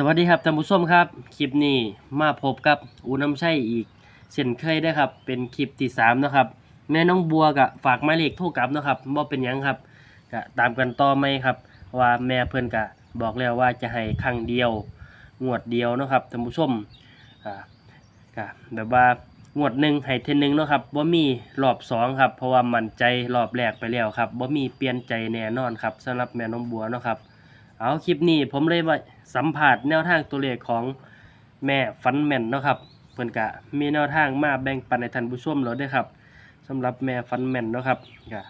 สวัสดีครับท่านผู้ชมครับ คลิปนี้มาพบกับอูน้ำชัยอีกเช่นเคยได้ครับ เป็นคลิปที่3นะครับแม่น้องบัวก็ฝากหมายเลขโทรกลับนะครับบ่เป็นหยังครับก็ตามกันต่อไหมครับ ว่าแม่เพิ่อนก็บอกแล้วว่าจะให้ครั้งเดียวงวดเดียวนะครับท่านผู้ชมอ่าก็แบบว่างวดหนึ่งให้เทอหนึงเนาะครับบ่มีรอบสองครับ เพราะว่ามั่นใจรอบแรกไปแล้วครับบ่มีเปลี่ยนใจแน่นอนครับสำหรับแม่น้องบัวเนาะครับ เอาคลิปนี้ผมเลยมาสัมผัสแนวทางตัวเลขของแม่ฟันแมนเนาะครับเพิ่อนกะมีแนวทางมาแบ่งปันให้ท่านผู้ชมแล้วเด้อครับสำหรับแม่ฟันแมนเนาะครับก็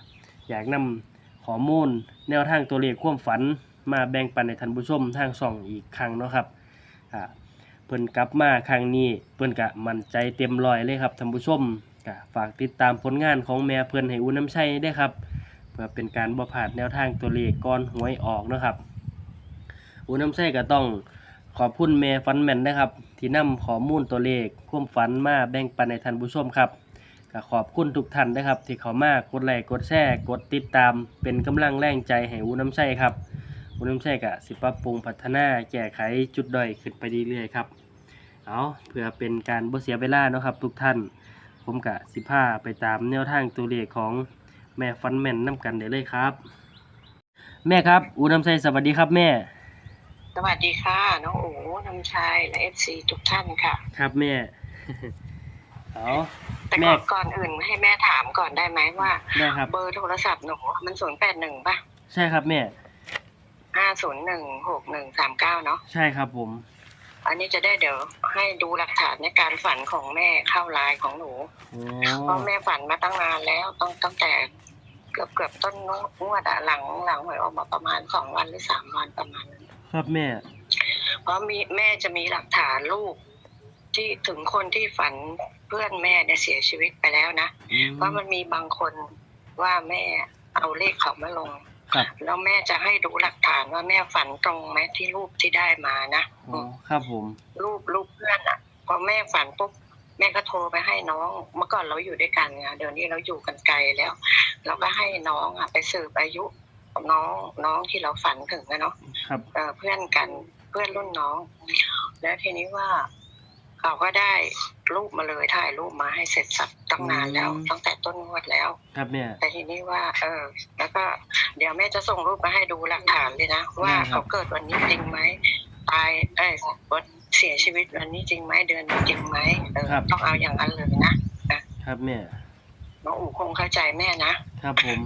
อยากนำข้อมูลแนวทางตัวเลขความฝันมาแบ่งปันให้ท่านผู้ชมทางช่องอีกครั้งเนาะครับอ่าเพิ่นกลับมาครั้งนี้เพิ่นกะมั่นใจเต็มร้อยเลยครับท่านผู้ชมก็ฝากติดตามผลงานของแม่เพิ่นให้อุ่นน้ำชัยได้ครับ เพื่อเป็นการบ่พลาดแนวทางตัวเลขก่อนหวยออกเนาะครับ อูน้ำใส่ก็ต้องขอบคุณแม่ฟันแมนนะครับ ที่นำข้อมูลตัวเลขความฝันมาแบ่งปันให้ท่านผู้ชมครับก็ขอบคุณทุกท่านนะครับ ที่เขามากดไลค์กดแชร์กดติดตาม เป็นกำลังแรงใจให้อูน้ำใส่ครับอูน้ำใส่ก็สิปรับปรุงพัฒนาแก้ไขจุดด้อยขึ้นไปเรื่อยๆครับเอาเพื่อเป็นการบ่เสียเวลาเนาะครับ ทุกท่าน ผมกะสิพาไปตามแนวทางตัวเลขของแม่ฟันแมนนํกันได้เลยครับ แม่ครับอูน้ำใส่สวัสดีครับแม่ สวัสดีค่ะน้องโอ๋น้ำชายและเอฟซีทุกท่านค่ะ ครับแม่เอาแต่แม่ก่อนก่อนอื่นให้แม่ถามก่อนได้ไหมว่าแม่ครับ เบอร์โทรศัพท์หนูมันศูนย์แปดหนึ่งป่ะใช่ครับแม่ ห้าศูนย์หนึ่งหกหนึ่งสามเก้าเนาะใช่ครับผม อันนี้จะได้เดี๋ยวให้ดูหลักฐานในการฝันของแม่เข้าไลน์ของหนูโอ้เพราะแม่ฝันมาตั้งนานแล้วต้องตั้งแต่เกือบเกือบต้นงวดอะหลังหลังหวยออกมาประมาณสองวันหรือสามวันประมาณนั้น ครับแม่ เพราะมีแม่จะมีหลักฐานลูก ที่ถึงคนที่ฝันเพื่อนแม่เนี่ยเสียชีวิตไปแล้วนะอืม ว่ามันมีบางคนว่าแม่เอาเลขเขามาลงครับ แล้วแม่จะให้ดูหลักฐานว่าแม่ฝันตรงไหมที่รูปที่ได้มานะอ๋อครับผม รูปรูปเพื่อนอะพอแม่ฝันปุ๊บแม่ก็โทรไปให้น้อง เมื่อก่อนเราอยู่ด้วยกันไงเดี๋ยวนี้เราอยู่กันไกลแล้ว เราก็ให้น้องอะไปสืบอายุ น้องน้องที่เราฝันถึงนะเนาะครับเอ่อเพื่อนกันเพื่อนรุ่นน้อง แล้วทีนี้ว่าเขาก็ได้รูปมาเลยถ่ายรูปมาให้เสร็จสับตั้งนานแล้วตั้งแต่ต้นงวดแล้ว ครับแม่แต่ทีนี้ว่า เออ แล้วก็เดี๋ยวแม่จะส่งรูปมาให้ดูหลักฐานเลยนะว่าเขาเกิดวันนี้จริงไหมตายเอ้ยวันเสียชีวิตวันนี้จริงไหมเดือนนี้จริงไหมเออต้องเอาอย่างนั้นเลยนะครับแม่น้องอู๋คงเข้าใจแม่นะครับผม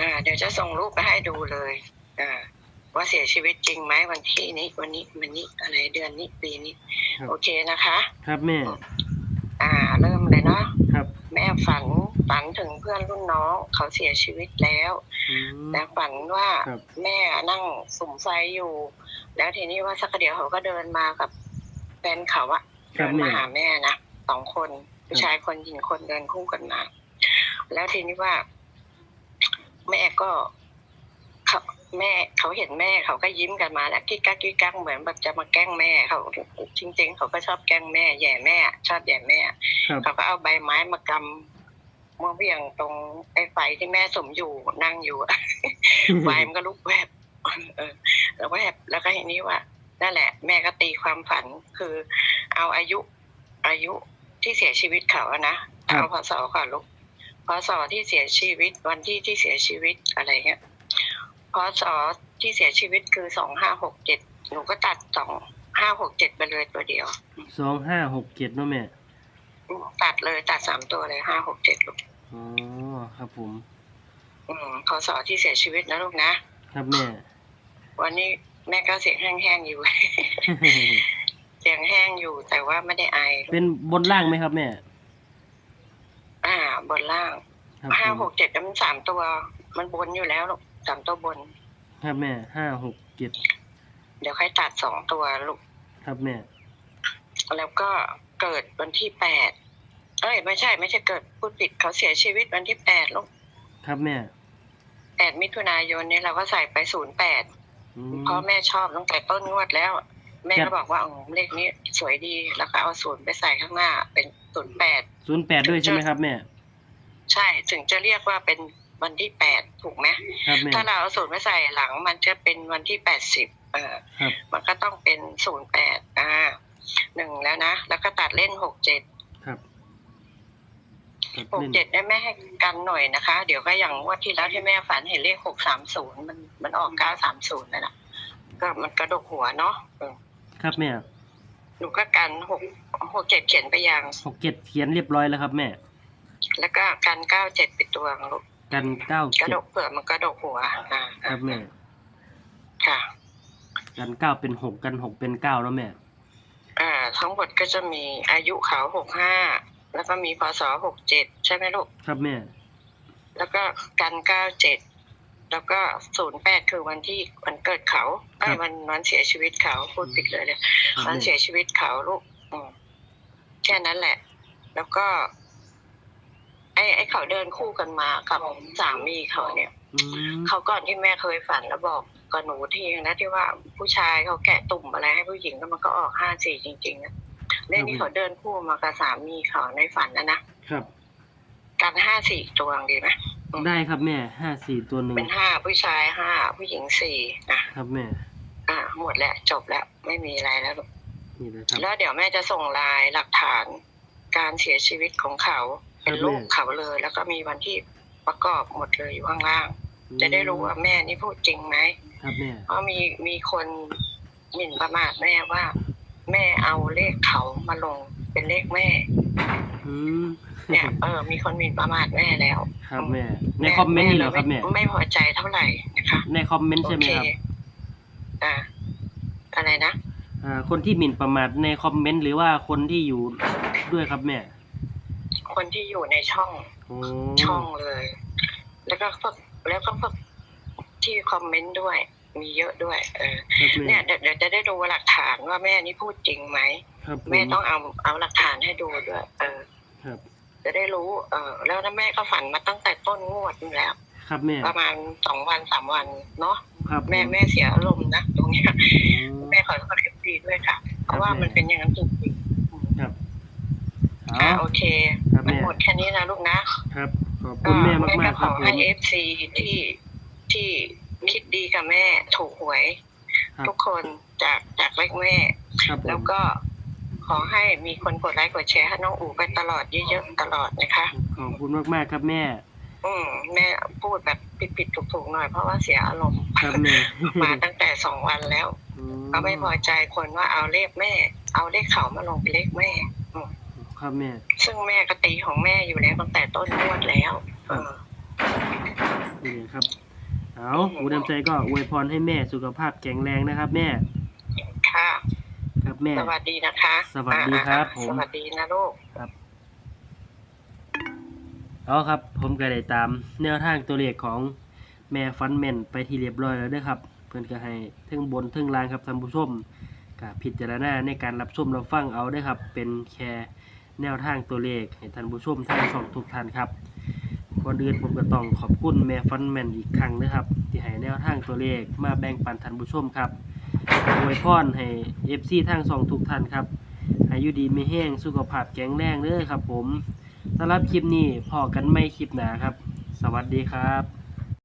อ่าเดี๋ยวจะส่งรูปไปให้ดูเลยอ่าว่าเสียชีวิตจริงไหมวันที่นี้วันนี้วันนี้อะไรเดือนนี้ปีนี้โอเคนะคะ ครับแม่ อ่า เริ่มเลยเนาะครับแม่ฝันฝันถึงเพื่อนรุ่นน้องเขาเสียชีวิตแล้วอืม แต่ฝันว่าครับ แม่นั่งสุมไฟอยู่ แล้วทีนี้ว่าสักเดียวเขาก็เดินมากับแฟนเขาอะครัเดิบนแม่ มาหาแม่นะสองคนผู้ชายคนหญิงคนเดินคู่กันมาแล้วทีนี้ว่า แม่ก็เขาแม่เขาเห็นแม่เขาก็ยิ้มกันมาแล้วกิ๊กกักกิ๊กกักเหมือนแบบจะมาแกล้งแม่เขาจริง ๆ เขาก็ชอบแกล้งแม่แย่แม่ ชอบแย่แม่ ครับ เขาก็เอาใบไม้มากำมาเบี่ยงตรงไอ้ไฟที่แม่สมอยู่นั่งอยู่อะ ไฟมันก็ลุกแวบเออแล้วแวบแล้วก็เห็นนี้ว่า นั่นแหละ แม่ก็ตีความฝันคือ เอาอายุอายุที่เสียชีวิตเขาอะนะครัเอาบพศก่อนลูก พศที่เสียชีวิตวันที่ที่เสียชีวิตอะไรเงี้ยพศที่เสียชีวิตคือสองห้าหกเจ็ดหนูก็ตัดสองห้าหกเจ็ดไปเลยตัวเดียวสองห้าหกเจ็ดเนาะแม่ตัดเลยตัดสามตัวเลยห้าหกเจ็ดลูกอ๋อครับผม อืมพศที่เสียชีวิตนะลูกนะ ครับแม่ วันนี้แม่ก็เสียงแห้งๆอยู่ เสียงแห้งอยู่แต่ว่าไม่ได้ไอ เป็นบนล่างไหมครับแม่อ่า บนล่างครับห้าผหมกเจ็ดมันสามตัว มันบนอยู่แล้วลูกสามตัวบน ครับแม่ห้าหกเจ็ดเดี๋ยวค่อยตัดสองตัวลูกครับแม่แล้วก็เกิดวันที่แปดเอ้ยไม่ใช่ไม่ใช่เกิดพูดผิดเขาเสียชีวิตวันที่แปดลูกครับแม่แปดมิถุนายนเนี่ยเราก็ใส่ไปศูนย์แปดอืม เพราะแม่ชอบตั้งแต่ต้นงวดแล้ว แม่ครัก็บ บอกว่าอ๋อเลขนี้สวยดีแล้วก็เอาศูนย์ไปใส่ข้างหน้าเป็นศูนย์แปด ศูนย์แปดด้วยใช่ไหมครับแม่ ใช่ถึงจะเรียกว่าเป็นวันที่แปดถูกไหมครับแม่ ถ้าเราเอาศูนย์ไปใส่หลัง มันจะเป็นวันที่แปดสิบเออครับ มันก็ต้องเป็นศูนย์แปดอ่าหนึ่งแล้วนะ แล้วก็ตัดเล่นหกเจ็ดครับตัดหกเล่นเจ็ดได้แม่ให้กันหน่อยนะคะ เดี๋ยวก็อย่างงว่าที่แล้วที่แม่ฝันเห็นเลขหกสามศูนย์มันมันออกเก้าสามศูนย์นั่นแหละก็มันกระดกหัวเนาะเออครับแม่หนูก็กันหกหกเจ็ดเขียนไปยัง หกเจ็ดเขียนเรียบร้อยแล้วครับแม่ แล้วก็กันเก้าเจ็ดปิดตัวลูกกันเก้ากระเจ็ดดกเผื่อมันกระดกหัวอ่าครับแม่ค่ะ กันเก้าเป็นหกกันหกเป็นเก้าแล้วแม่อ่า ทั้งหมดก็จะมีอายุเขาหกห้าแล้วก็มีพศหกเจ็ดใช่ไหมลูกครับแม่แล้วก็กันเก้าเจ็ดแล้วก็ศูนย์แปดคือวันที่วันเกิดเขาไอ้ยวันวันเสียชีวิตเขาพูดผิดเลยเลยครับวันแม่เสียชีวิตเขาลูกอืมแค่นั้นแหละ แล้วก็ไอ้ไอ้เขาเดินคู่กันมากับสามีเขาเนี่ยอืมเขาก่อนที่แม่เคยฝันแล้วบอกกับหนูทีนะที่ว่าผู้ชายเขาแกะตุ่มอะไรให้ผู้หญิงแล้วมันก็ออกห้าสี่จริงๆนะเรื่องนี้เขาเดินคู่มากับสามีเขาในฝันนะนะครับกันห้าสี่ตัวดีไหมได้ครับแม่ห้าสี่ตัวหนึ่งเป็นห้าผู้ชายห้าผู้หญิงสี่นะครับแม่ อ่า หมดแล้วจบแล้วไม่มีอะไรแล้วลูกนี่นะครับแล้วเดี๋ยวแม่จะส่งลายหลักฐานการเสียชีวิตของเขา เป็นรูปเขาเลย แล้วก็มีวันที่ประกอบหมดเลยอยู่ข้างล่าง จะได้รู้ว่าแม่นี่พูดจริงไหมครับแม่เพราะมีมีคนหมิ่นประมาทแม่ว่า แม่เอาเลขเขามาลงเป็นเลขแม่อืมเนี่ยเออมีคนหมิ่นประมาทแม่แล้ว ครับแม่ ในคอมเมนต์นี่เหรอครับแม่ไม่พอใจเท่าไหร่นะคะ ในคอมเมนต์โอใช่ไหมเคครับอ่าอะไรนะอ่าคนที่หมิ่นประมาทในคอมเมนต์หรือว่าคนที่อยู่ด้วยครับแม่ คนที่อยู่ในช่องโอ้ช่องเลย แล้วก็พวกแล้วก็พวกที่คอมเมนต์ด้วย มีเยอะด้วย เออครับแม่เนี่ยเดี๋ยวเดี๋ยวจะได้ดูหลักฐานว่าแม่นี่พูดจริงไหมครับผมแม่ต้องเอาเอาหลักฐานให้ดูด้วย เออครับจะได้รู้ เออ แล้วนะแม่ก็ฝันมาตั้งแต่ต้นงวดนี่แล้ว ครับแม่ประมาณสองวันสามวันเนาะครับผแม่แม่เสียอารมณ์นะตรงเนี้ยอ๋อแม่ขอโทษเอฟซีด้วยค่ะ เพราะว่ามันเป็นอย่างนั้นจริงครับๆเอาอ่าโอเค ครับมันแม่หมดแค่นี้นะลูกนะครับ ขอบคุณแม่มากๆคขรับอผให้ม เอฟซีที่ที่คิดดีกับแม่ถูกหวย ครับ ทุกคนจากจากเลขแม่ ครับผแล้วมก็ขอให้มีคนกดไลค์กดแชร์ให้น้องอูไปตลอดเยอะๆตลอดนะคะ ขอบคุณมากๆครับแม่ อืมแม่พูดแบบผิดๆถูกๆหน่อยเพราะว่าเสียอารมณ์ ครับแม่มาตั้งแต่สองวันแล้ว ก็ไม่พอใจคนว่าเอาเลขแม่ เอาเลขเขามาลงเป็นเลขแม่อืม ครับแม่ ซึ่งแม่ก็ตีของแม่อยู่แล้วตั้งแต่ต้นงวดแล้ว เออนี่ครับ เอาอูดำใจก็อวยพรให้แม่สุขภาพแข็งแรงนะครับ แม่ ค่ะ ครับแม่ สวัสดีนะคะ สวัสดีครับอ่าผม สวัสดีนะลูกเอาครับ ผมก็ได้ตาม แนวทางตัวเลขของแม่ฟันแมนไปที่เรียบร้อยแล้วเด้วยครับ เพื่อนก็ให้เทึงบนเทึงล่างครับท่านผู้ชมก็พิจารณาในการรับชมรับฟังเอาเด้วยครับ เป็นแค่ แนวทางตัวเลขให้ท่านผู้ชมทางช่องทุกท่านครับก่อนอื่นผมก็ต้องขอบคุณแม่ฟันแมนอีกครั้งนะครับ ที่ให้แนวทางตัวเลขมาแบ่งปันท่านผู้ชมครับอวยพรให้ FC ทางช่องทุกท่านครับอายุดีไม่แห้งสุขภาพแข็งแรงเด้อครับ ผมสำหรับคลิปนี้พอกันไม่คลิปหนาครับ สวัสดีครับ